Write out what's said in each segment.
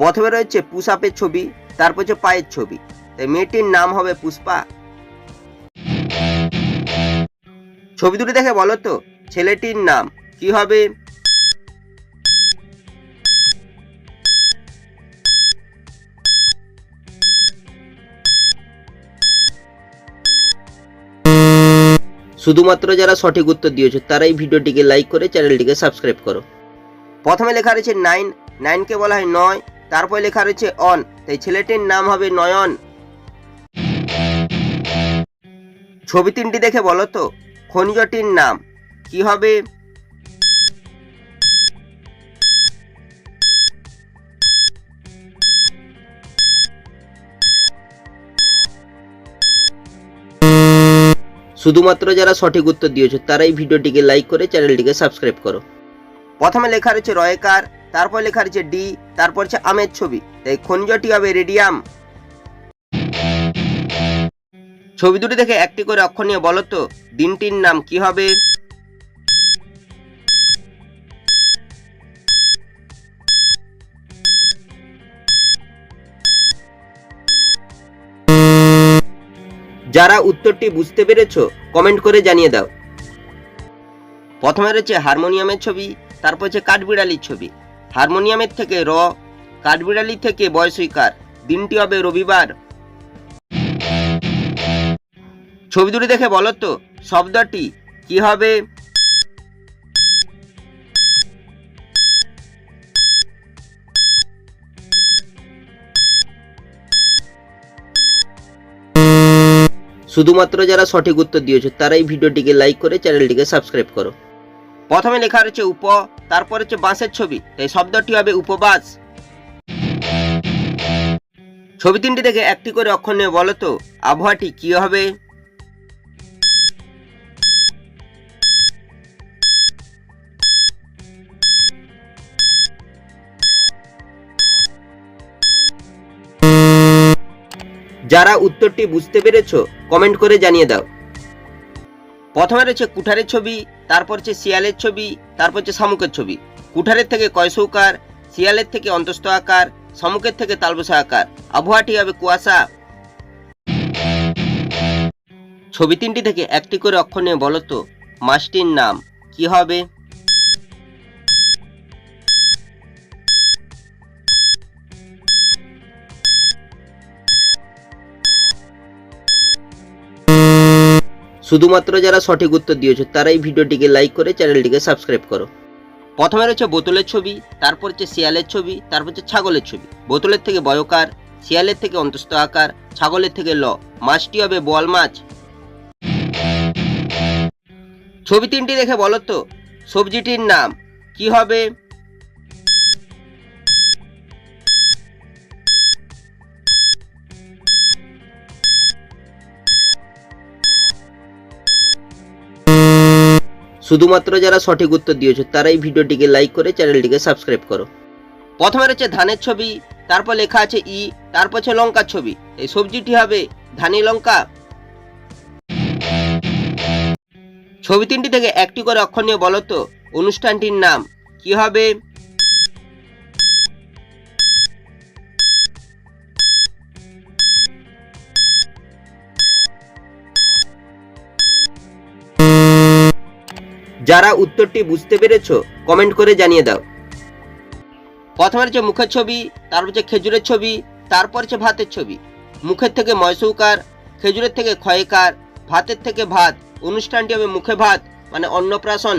প্রথমে রয়েছে পুষাপের ছবি, তারপর হচ্ছে পায়ের ছবি। তাই মেয়েটির নাম হবে পুষ্পা। ছবি দুটি দেখে বলো তো, ছেলেটির নাম কি হবে? শুধুমাত্র যারা সঠিক উত্তর দিয়েছ, তারাই ভিডিওটিকে লাইক করে চ্যানেলটিকে সাবস্ক্রাইব করো। প্রথমে লেখা রয়েছে নাইন নাইনকে বলা হয় নয়। তারপর লেখা রয়েছে অন, তাই ছেলেটির নাম হবে নয়ন। ছবি তিনটি দেখে বলো তো, খনিজটির নাম, কি হবে? শুধুমাত্র যারা সঠিক উত্তর দিয়েছ, তারাই ভিডিওটিকে লাইক করে চ্যানেলটিকে সাবস্ক্রাইব করো। প্রথমে লেখা রয়েছে রয়কার তারপর লেখা রয়েছে ডি, তারপর হচ্ছে আমের ছবি। তাই খনিজটি হবে রেডিয়াম। ছবি দুটি দেখে একটি করে অক্ষর নিয়ে বলো তো, দিনটির নাম কি হবে? যারা উত্তরটি বুঝতে পেরেছ, কমেন্ট করে জানিয়ে দাও। প্রথমে রয়েছে হারমোনিয়ামের ছবি, তারপর হচ্ছে কাঠবিড়ালির ছবি। হারমোনিয়ামের থেকে র, কাঠবিড়ালি থেকে বয়সইকার। দিনটি হবে রবিবার। ছবি দুটি দেখে বলো তো, শব্দটি কি হবে? শুধুমাত্র যারা সঠিক উত্তর দিয়েছ তারাই ভিডিওটিকে লাইক করে চ্যানেলটিকে সাবস্ক্রাইব করো। প্রথমে লেখা রয়েছে উপ, তারপর হচ্ছে বাঁশের ছবি। তাই শব্দটি হবে উপবাস। ছবি তিনটি দেখে একটি করে অক্ষর নিয়ে বলো তো, আবহাওয়াটি কি হবে? যারা উত্তরটি বুঝতে পেরেছ কমেন্ট করে জানিয়ে দাও। প্রথমে রয়েছে কুঠারের ছবি, তারপর হচ্ছে শিয়ালের ছবি, তারপর হচ্ছে শামুকের ছবি। কুঠারের থেকে কয়সৌকার শিয়ালের থেকে অন্তস্থ আকার, শামুকের থেকে তালবসা আকার। আবহাওয়াটি হবে কুয়াশা। ছবি তিনটি থেকে একটি করে অক্ষর নিয়ে বলতো মাছটির নাম। কি হবে? শুধুমাত্র যারা সঠিক উত্তর দিয়েছ, তারাই ভিডিওটিকে লাইক করে চ্যানেলটিকে সাবস্ক্রাইব করো। প্রথমে রয়েছে বোতলের ছবি, তারপর হচ্ছে শিয়ালের ছবি, তারপর হচ্ছে ছাগলের ছবি। বোতলের থেকে বয়কার, শিয়ালের থেকে অন্তস্থ আকার, ছাগলের থেকে ল। মাছটি হবে বোয়াল মাছ। ছবি তিনটি দেখে বলো তো, সবজিটির নাম। কি হবে? শুধুমাত্র যারা সঠিক উত্তর দিয়েছ, তারাই ভিডিওটিকে লাইক করে চ্যানেলটিকে সাবস্ক্রাইব করো। প্রথমে রয়েছে ধানের ছবি, তারপর লেখা আছে ই, তারপর হচ্ছে লঙ্কার ছবি। এই সবজিটি হবে ধানি লঙ্কা। ছবি তিনটি থেকে একটি করে অক্ষর নিয়ে বলতো অনুষ্ঠানটির নাম। কি হবে? যারা উত্তরটি বুঝতে পেরেছ কমেন্ট করে জানিয়ে দাও। প্রথমে হচ্ছে মুখের ছবি, তারপর হচ্ছে খেজুরের ছবি, তারপর হচ্ছে ভাতের ছবি। মুখের থেকে ময়সৌকার, খেজুরের থেকে ক্ষয়কার, ভাতের থেকে ভাত। অনুষ্ঠানটি হবে মুখে ভাত মানে অন্নপ্রাশন।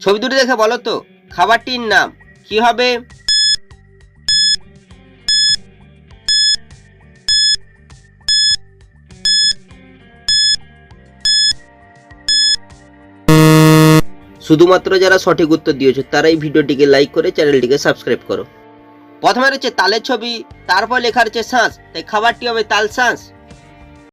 ছবি দুটি দেখে বলো তো, খাবারটির নাম কি হবে? শুধুমাত্র যারা সঠিক উত্তর দিয়েছ, তারাই ভিডিওটিকে লাইক করে চ্যানেলটিকে সাবস্ক্রাইব করো। প্রথমে রয়েছে তালের ছবি, তারপর লেখা রয়েছে শাঁস তাই খাবারটি হবে তাল শ্বাস